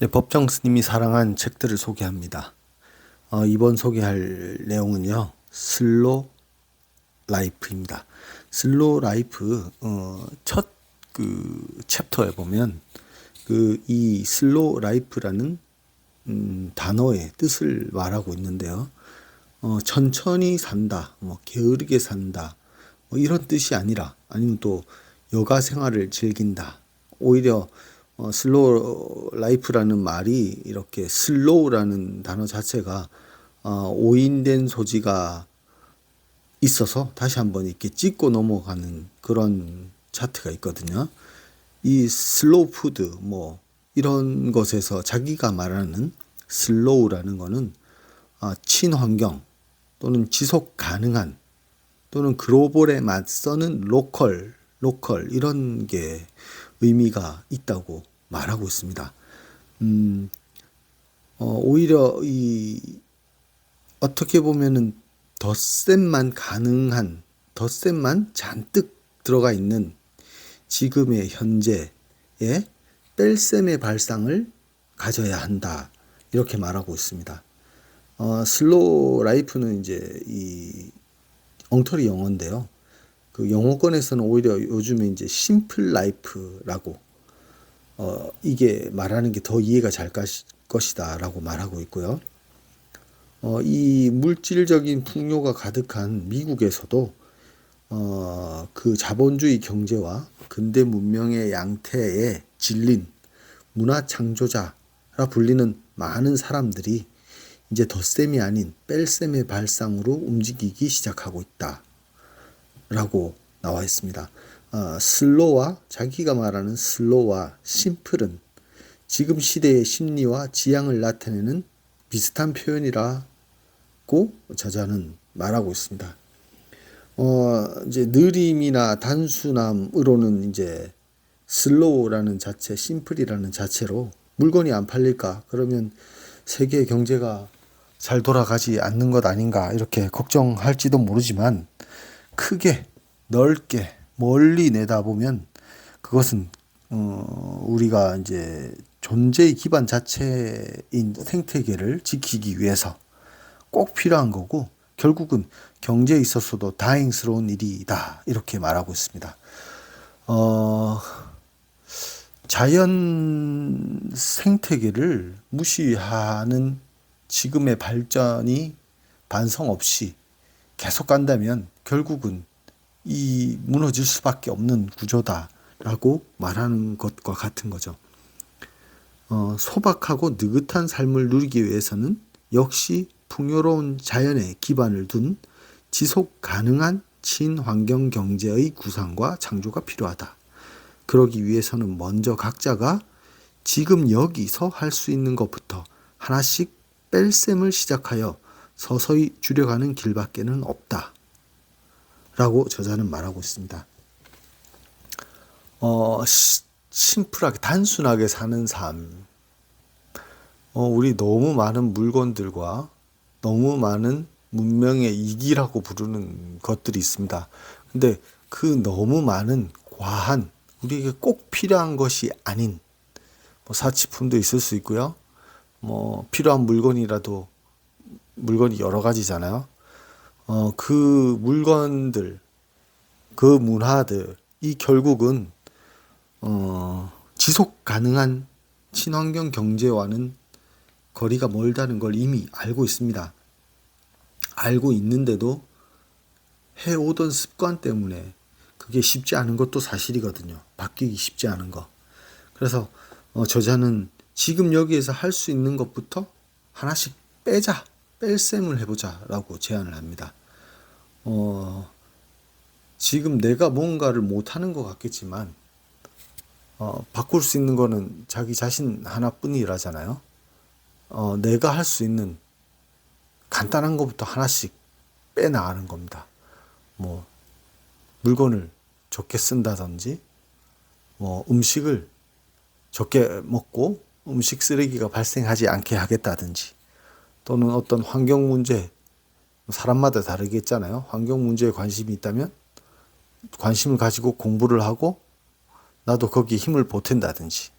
네, 법정 스님이 사랑한 책들을 소개합니다. 어, 이번 소개할 내용은요, 슬로 라이프입니다. 슬로 라이프 어, 첫그 챕터에 보면 그 이 슬로 라이프라는 음, 단어의 뜻을 말하고 있는데요. 어, 천천히 산다, 뭐 게으르게 산다, 뭐 이런 뜻이 아니라 아니면 또 여가 생활을 즐긴다. 오히려 어, 슬로우 라이프라는 말이 이렇게 슬로우라는 단어 자체가 어, 오인된 소지가 있어서 다시 한번 이렇게 찍고 넘어가는 그런 차트가 있거든요. 이 슬로우 푸드 뭐 이런 것에서 자기가 말하는 슬로우라는 거는 아, 친환경 또는 지속 가능한 또는 글로벌에 맞서는 로컬 로컬 이런 게 의미가 있다고 말하고 있습니다. 음, 어, 오히려 이 어떻게 보면은 덧셈만 가능한 덧셈만 잔뜩 들어가 있는 지금의 현재의 뺄셈의 발상을 가져야 한다 이렇게 말하고 있습니다. 어, 슬로우 라이프는 이제 이 엉터리 영어인데요. 그 영어권에서는 오히려 요즘에 이제 심플 라이프라고 어, 이게 말하는 게 더 이해가 잘 것이다 라고 말하고 있고요. 어, 이 물질적인 풍요가 가득한 미국에서도 어, 그 자본주의 경제와 근대 문명의 양태에 질린 문화 창조자라 불리는 많은 사람들이 이제 덧셈이 아닌 뺄셈의 발상으로 움직이기 시작하고 있다. 라고 나와 있습니다. 어, 슬로와 자기가 말하는 슬로와 심플은 지금 시대의 심리와 지향을 나타내는 비슷한 표현이라고 저자는 말하고 있습니다. 어, 이제 느림이나 단순함으로는 이제 슬로우라는 자체, 심플이라는 자체로 물건이 안 팔릴까? 그러면 세계 경제가 잘 돌아가지 않는 것 아닌가? 이렇게 걱정할지도 모르지만 크게 넓게 멀리 내다보면 그것은 어, 우리가 이제 존재의 기반 자체인 생태계를 지키기 위해서 꼭 필요한 거고 결국은 경제에 있어서도 다행스러운 일이다 이렇게 말하고 있습니다. 어, 자연 생태계를 무시하는 지금의 발전이 반성 없이 계속 간다면 결국은 이 무너질 수밖에 없는 구조다라고 말하는 것과 같은 거죠. 어, 소박하고 느긋한 삶을 누리기 위해서는 역시 풍요로운 자연에 기반을 둔 지속 가능한 친환경 경제의 구상과 창조가 필요하다. 그러기 위해서는 먼저 각자가 지금 여기서 할 수 있는 것부터 하나씩 뺄셈을 시작하여 서서히 줄여가는 길밖에는 없다. 라고 저자는 말하고 있습니다. 어, 심플하게, 단순하게 사는 삶. 어, 우리 너무 많은 물건들과 너무 많은 문명의 이기라고 부르는 것들이 있습니다. 근데 그 너무 많은 과한, 우리에게 꼭 필요한 것이 아닌, 뭐 사치품도 있을 수 있고요. 뭐 필요한 물건이라도 물건이 여러 가지잖아요. 어, 그 물건들, 그 문화들, 이 결국은, 어, 지속 가능한 친환경 경제와는 거리가 멀다는 걸 이미 알고 있습니다. 알고 있는데도 해오던 습관 때문에 그게 쉽지 않은 것도 사실이거든요. 바뀌기 쉽지 않은 거. 그래서 어, 저자는 지금 여기에서 할 수 있는 것부터 하나씩 빼자, 뺄셈을 해보자라고 제안을 합니다. 어, 지금 내가 뭔가를 못하는 것 같겠지만, 어, 바꿀 수 있는 거는 자기 자신 하나뿐이라잖아요. 어, 내가 할 수 있는 간단한 것부터 하나씩 빼나가는 겁니다. 뭐, 물건을 적게 쓴다든지, 뭐, 음식을 적게 먹고 음식 쓰레기가 발생하지 않게 하겠다든지, 또는 어떤 환경 문제, 사람마다 다르겠잖아요. 환경 문제에 관심이 있다면 관심을 가지고 공부를 하고 나도 거기에 힘을 보탠다든지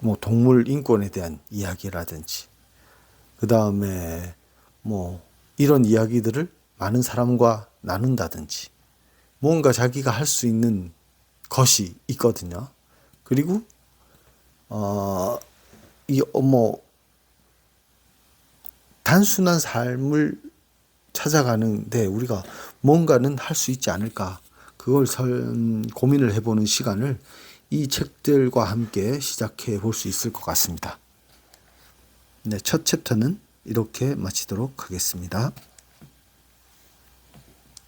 뭐 동물 인권에 대한 이야기라든지 그 다음에 뭐 이런 이야기들을 많은 사람과 나눈다든지 뭔가 자기가 할 수 있는 것이 있거든요. 그리고 어 이뭐 단순한 삶을 찾아가는데 우리가 뭔가는 할 수 있지 않을까 그걸 설, 고민을 해보는 시간을 이 책들과 함께 시작해 볼 수 있을 것 같습니다. 네, 첫 챕터는 이렇게 마치도록 하겠습니다.